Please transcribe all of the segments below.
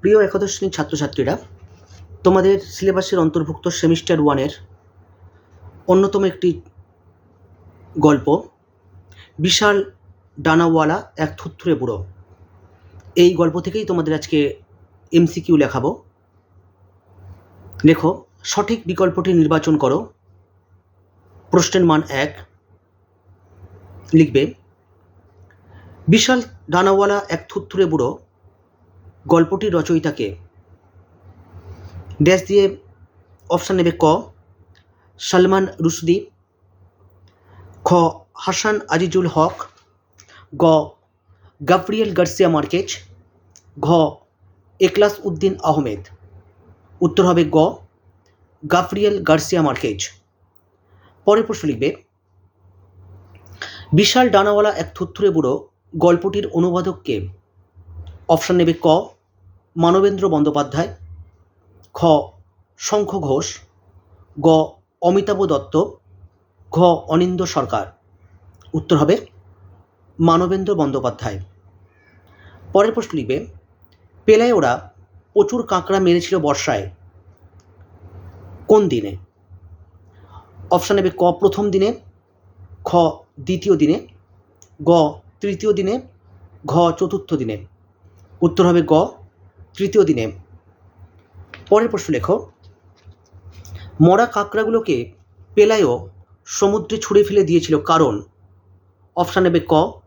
প্রিয় একাদশ শ্রেণির ছাত্রছাত্রীরা, তোমাদের সিলেবাসের অন্তর্ভুক্ত সেমিস্টার ওয়ানের অন্যতম একটি গল্প, বিশাল ডানাওয়ালা এক থুত্থুরে বুড়ো। এই গল্প থেকেই তোমাদের আজকে এমসিকিউ লেখাবো। লেখো, সঠিক বিকল্পটি নির্বাচন করো। প্রশ্নের মান এক। লিখবে, বিশাল ডানাওয়ালা এক থুত্থুরে বুড়ো গল্পটির রচয়িতাকে। ড্যাশ দিয়ে অপশান নেবে ক, সালমান রুশদি, খ, হাসান আজিজুল হক, গ গাব্রিয়েল গার্সিয়া মার্কেজ, ঘ একলাস উদ্দিন আহমেদ। উত্তর হবে গ গাব্রিয়েল গার্সিয়া মার্কেজ। পরের প্রশ্ন লিখবে, বিশাল ডানাওয়ালা এক থুত্থুরে বুড়ো গল্পটির অনুবাদককে অপশান নেবে ক, মানবেন্দ্র বন্দ্যোপাধ্যায়, খ, শঙ্খ ঘোষ, গ, অমিতাভ দত্ত, ঘ অনিন্দ সরকার। উত্তর হবে মানবেন্দ্র বন্দ্যোপাধ্যায়। পরের প্রশ্ন লিখবে, পেলায় ওরা প্রচুর কাঁকড়া মেরেছিল বর্ষায়, কোন দিনে? অপশান নেবে ক, প্রথম দিনে, খ, দ্বিতীয় দিনে, গ, তৃতীয় দিনে, ঘ, চতুর্থ দিনে। উত্তর হবে গ, তৃতীয় দিনে। পরের প্রশ্ন লেখো। মরা কাঁকড়াগুলোকে পেলায়ও সমুদ্রে ছুঁড়ে ফেলে দিয়েছিল কারণ। অপশান নেবে ক,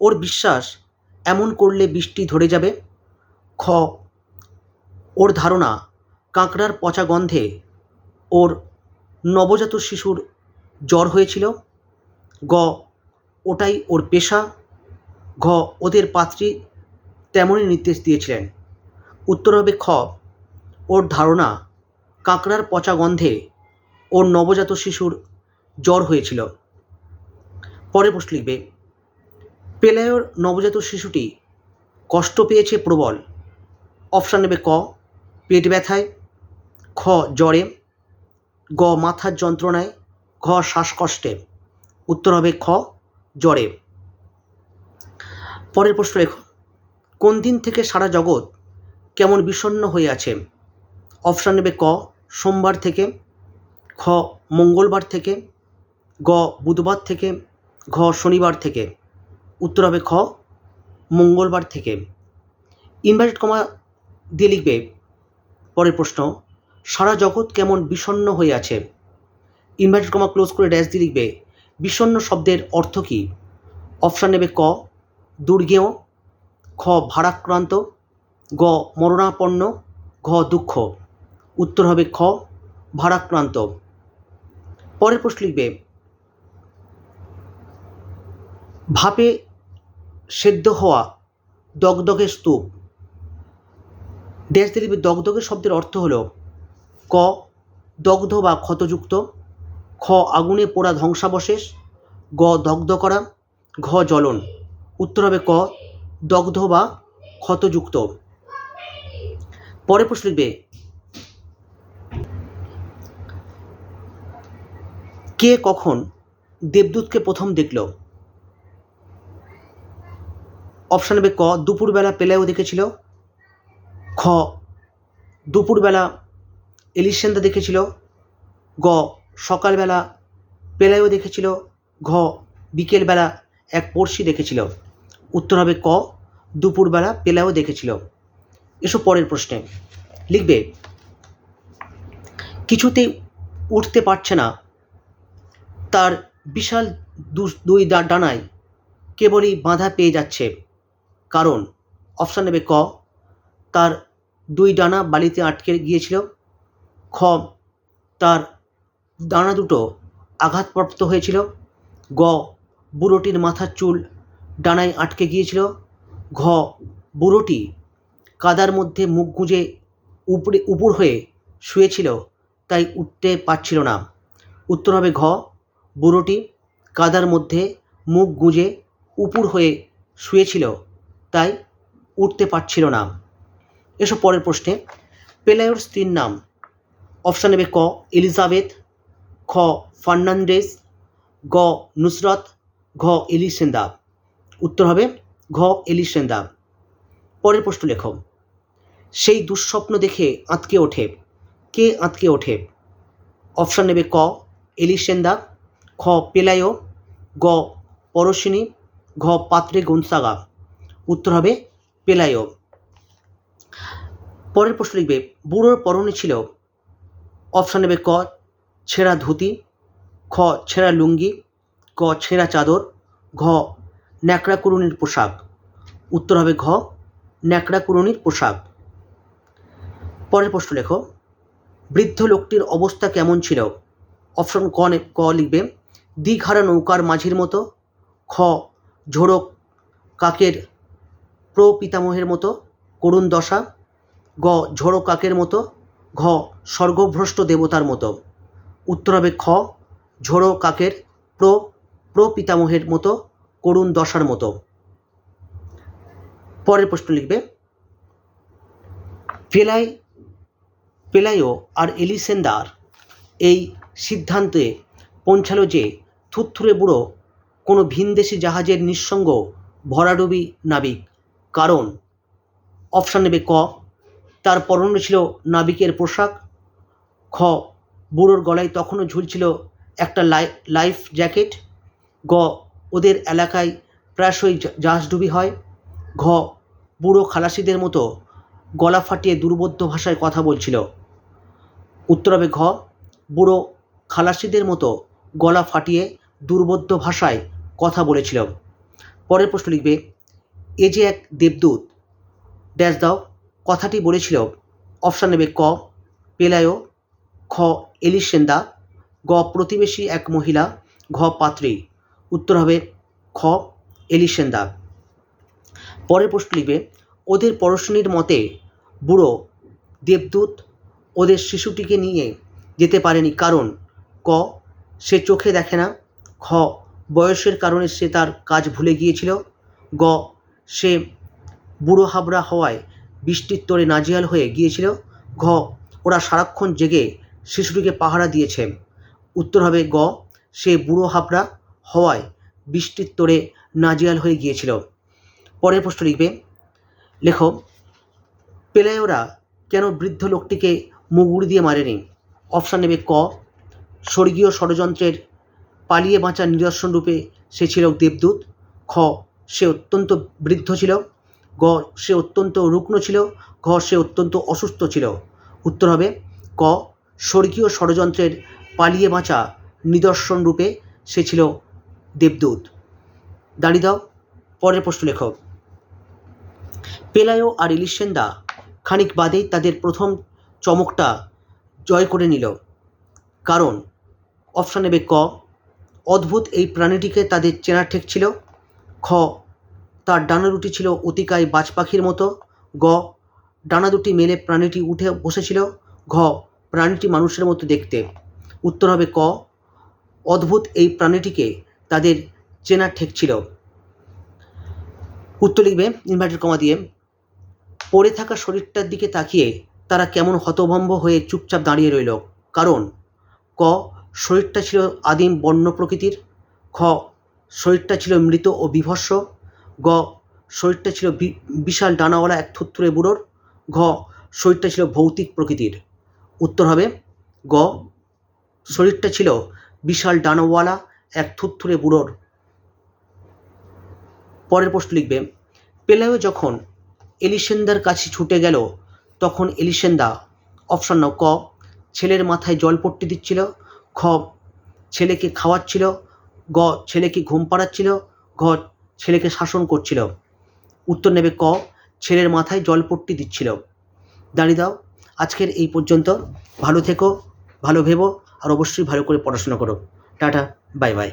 ওর বিশ্বাস এমন করলে বৃষ্টি ধরে যাবে। খ, ওর ধারণা কাঁকড়ার পচা গন্ধে ওর নবজাত শিশুর জ্বর হয়েছিল। গ, ওটাই ওর পেশা। ঘ, ওদের পাত্রী তেমনই নির্দেশ দিয়েছিলেন। উত্তর হবে খ। ওর ধারণা, কাঁকড়ার পচা গন্ধে ওর নবজাত শিশুর জ্বর হয়েছিল। পরের প্রশ্ন লিখবে পেলায়োর নবজাত শিশুটি কষ্ট পেয়েছে প্রবল। অপশান নেবে ক, পেট ব্যথায়, খ, জ্বরে, গ, মাথার যন্ত্রণায়, ঘ, শ্বাসকষ্টে। উত্তর হবে খ, জ্বরে। পরের প্রশ্ন লেখো। কোন দিন থেকে সারা জগৎ কেমন বিষণ্ণ হয়ে আছে? অপশান নেবে ক, সোমবার থেকে, খ, মঙ্গলবার থেকে, গ, বুধবার থেকে, ঘ, শনিবার থেকে। উত্তর হবে খ, মঙ্গলবার থেকে। ইনভার্টেড কমা দিয়ে লিখবে, পরের প্রশ্ন, সারা জগৎ কেমন বিষণ্ণ হয়ে আছে? ইনভার্টেড কমা ক্লোজ করে ড্যাশ দিয়ে লিখবে, বিষণ্ণ শব্দের অর্থ কী? অপশান নেবে ক, দুর্গেয় খ ভারাক্রান্ত, গ মরণাপন্ন, ঘ দুঃখ। উত্তর হবে খ ভারাক্রান্ত। পরের প্রশ্ন লিখবে, ভাপে সেদ্ধ হওয়া দগদগে স্তূপ। দিয়ে লিখবে দগদগে শব্দের অর্থ হল, ক দগ্ধ বা ক্ষতযুক্ত, খ আগুনে পোড়া ধ্বংসাবশেষ, গ দগ্ধ করা, ঘ জ্বলন। উত্তর হবে ক দগ্ধ বা ক্ষতযুক্ত। পরে প্রশ্ন লিখবে, কে কখন দেবদূতকে প্রথম দেখল? অপশান নেবে ক, দুপুরবেলা পেলায়ও দেখেছিল। খ, দুপুরবেলা এলিসেন্দা দেখেছিল। গ, সকালবেলা পেলায়ও দেখেছিল। ঘ, বিকেলবেলা এক পড়শি দেখেছিল। উত্তর হবে ক, দুপুরবেলা পেলাও দেখেছিল। এসব পরের প্রশ্নে। লিখবে, কিছুতেই উঠতে পারছে না। তার বিশাল দুই ডানায় কেবলই বাঁধা পেয়ে যাচ্ছে। কারণ, অপশান নেবে ক, তার দুই ডানা বালিতে আটকে গিয়েছিল। খ, তার ডানা দুটো আঘাতপ্রাপ্ত হয়েছিল। গ, বুড়োটির মাথার চুল ডানায় আটকে গিয়েছিল। ঘ, বুড়োটি কাদার মধ্যে মুখ গুঁজে উপরে, উপর হয়ে শুয়েছিল, তাই উঠতে পারছিল না। উত্তর হবে ঘ, বুড়োটি কাদার মধ্যে মুখ গুঁজে উপুর হয়ে শুয়েছিল, তাই উঠতে পারছিল না। এসব পরের প্রশ্নে। পেলায়োর স্ত্রীর নাম। অপশান নেবে ক, এলিজাবেথ, খ ফার্নান্ডেস গ, নুসরত, ঘ, এলিসেন্দা। উত্তর হবে ঘ এলিসেন্দা পরের প্রশ্ন লেখ। সেই দুঃস্বপ্ন দেখে আঁতকে ওঠে। কে আঁতকে ওঠে? অপশান নেবে ক এলিসেন্দা খ পেলায়ো গ পরশিনী, ঘ পাত্রে গনসাগা। উত্তর হবে পেলায়ো পরের প্রশ্ন লিখবে, বুড়োর পরনে ছিল। অপশান নেবে ক ছেঁড়া ধুতি, খ ছেঁড়া লুঙ্গি, ক ছেঁড়া চাদর, ঘ ন্যাকড়া কুরুনির পোশাক উত্তর হবে ঘ, ন্যাকড়া কুরুনির পোশাক পরের প্রশ্ন লেখো, বৃদ্ধ লোকটির অবস্থা কেমন ছিল? অপশন ক ক লিখবে দ্বিঘারা নৌকার মাঝির মতো, খ ঝোড়ো কাকের প্রপিতামহের মতো, করুণ দশা, গ ঝোড়ো কাকের মতো, ঘ, স্বর্গভ্রষ্ট দেবতার মতো। উত্তর হবে খ ঝোড়ো কাকের প্র প্রপিতামহের মতো করুণ দশার মতো। পরের প্রশ্ন লিখবে, পেলাই, পেলাইও আর এলিসেন্দার এই সিদ্ধান্তে পৌঁছালো যে থুথুরে বুড়ো কোনো ভিনদেশি জাহাজের নিঃসঙ্গ ভরাডুবি নাবিক। কারণ অপশান নেবে ক, তার পরনে ছিল নাবিকের পোশাক, খ, বুড়োর গলায় তখনও ঝুলছিল একটা লাই- লাইফ জ্যাকেট, গ ওদের এলাকায় প্রায়শই জাহাজডুবি হয়। ঘ, বুড়ো খালাসিদের মতো গলা ফাটিয়ে দুর্বোধ্য ভাষায় কথা বলছিল। উত্তর হবে ঘ, বুড়ো খালাসিদের মতো গলা ফাটিয়ে দুর্বোধ্য ভাষায় কথা বলেছিল। পরের প্রশ্ন লিখবে, এ যে এক দেবদূত, ড্যাশ দাও। কথাটি বলেছিল, অপশান নেবে ক, পেলায়ো, খ এলিসেন্দা গ, প্রতিবেশী এক মহিলা, ঘ, পাত্রী। উত্তর হবে খ এলিসেন্দা পরের প্রশ্ন লিখবে, ওদের পড়শনির মতে বুড়ো, দেবদূত ওদের শিশুটিকে নিয়ে যেতে পারেনি কারণ ক, সে চোখে দেখে না, খ, বয়সের কারণে সে তার কাজ ভুলে গিয়েছিল, গ, সে বুড়ো হাবড়া হওয়ায় বৃষ্টির তোরে নাজিয়াল হয়ে গিয়েছিল, ঘ, ওরা সারাক্ষণ জেগে শিশুটিকে পাহারা দিয়েছে। উত্তর হবে গ, সে বুড়ো হাবড়া হওয়ায় বৃষ্টির তোরে নাজিয়াল হয়ে গিয়েছিল। পরের প্রশ্ন লিখবে, লেখো, পেলায়োরা কেন বৃদ্ধ লোকটিকে মুগুর দিয়ে মারেনি? অপশান নেবে ক, স্বর্গীয় ষড়যন্ত্রের পালিয়ে বাঁচার নিদর্শন রূপে সে ছিল দেবদূত, খ, সে অত্যন্ত বৃদ্ধ ছিল, গ, সে অত্যন্ত রুগ্ন ছিল, ঘ, সে অত্যন্ত অসুস্থ ছিল। উত্তর হবে, ক, স্বর্গীয় ষড়যন্ত্রের পালিয়ে বাঁচা নিদর্শন রূপে সে ছিল দেবদূত। দাঁড়িয়ে দাও, পরের প্রশ্ন লেখো পেলায়ো আর ইলিশেন্দা খানিক বাদেই তাদের প্রথম চমকটা জয় করে নিল। কারণ, অপশান নেবে ক, অদ্ভুত এই প্রাণীটিকে তাদের চেনা ঠেক ছিল। খ, তার ডানা দুটি ছিল অতিকায় বাজ পাখির মতো। গ, ডানা দুটি মেলে প্রাণীটি উঠে বসেছিল। ঘ, প্রাণীটি মানুষের মতো দেখতে। উত্তর হবে ক, অদ্ভুত এই প্রাণীটিকে তাদের চেনা ঠেক ছিল। উত্তর লিখবে ইনভার্টেড কমা দিয়ে, পড়ে থাকা শরীরটার দিকে তাকিয়ে তারা কেমন হতভম্ব হয়ে চুপচাপ দাঁড়িয়ে রইল। কারণ, ক, শরীরটা ছিল আদিম বন্য প্রকৃতির। খ, শরীরটা ছিল মৃত ও বিভৎস গ, শরীরটা ছিল বিশাল ডানাওয়ালা এক থুত্তুরে বুড়োর। ঘ, শরীরটা ছিল ভৌতিক প্রকৃতির। উত্তর হবে, গ, শরীরটা ছিল বিশাল ডানাওয়ালা এক থুত্তুরে বুড়োর। পরের প্রশ্ন লিখবে পেলায়ও যখন এলিসেন্দার কাছে ছুটে গেল, তখন এলিসেন্দা অপশন নাও, ক, ছেলের মাথায় জলপট্টি দিচ্ছিল, খ, ছেলেকে খাওয়াচ্ছিল, গ, ছেলেকে ঘুম পাড়াচ্ছিল, ঘ, ছেলেকে শাসন করছিল। উত্তর নেবে ক, ছেলের মাথায় জলপট্টি দিচ্ছিল। দাঁড়িয়ে দাও, আজকের এই পর্যন্ত। ভালো থেকো, ভালো ভেবো, আর অবশ্যই ভালো করে পড়াশোনা করো। Ta ta bye bye.